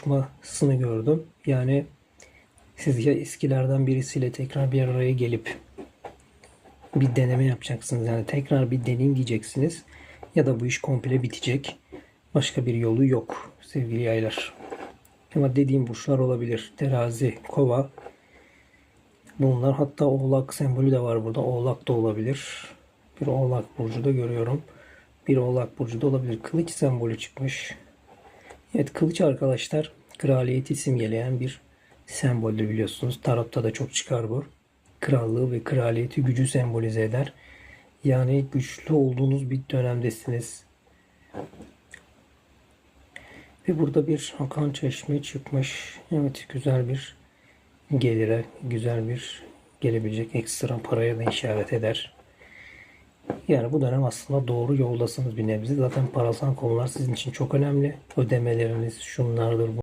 kavuşmasını gördüm. Yani siz ya eskilerden birisiyle tekrar bir araya gelip bir deneme yapacaksınız. Yani tekrar bir deneyim diyeceksiniz. Ya da bu iş komple bitecek. Başka bir yolu yok sevgili yaylar. Ama dediğim burçlar olabilir. Terazi, kova. Bunlar hatta oğlak sembolü de var burada. Oğlak da olabilir. Bir oğlak burcu da görüyorum. Bir oğlak burcu da olabilir. Kılıç sembolü çıkmış. Evet kılıç arkadaşlar kraliyeti simgeleyen bir semboldür biliyorsunuz. Tarotta da çok çıkar bu. Krallığı ve kraliyeti gücü sembolize eder. Yani güçlü olduğunuz bir dönemdesiniz. Ve burada bir akan çeşme çıkmış. Evet güzel bir gelire, güzel bir gelebilecek ekstra paraya da işaret eder. Yani bu dönem aslında doğru yoldasınız bir nebze. Zaten parasal konular sizin için çok önemli. Ödemeleriniz şunlardır,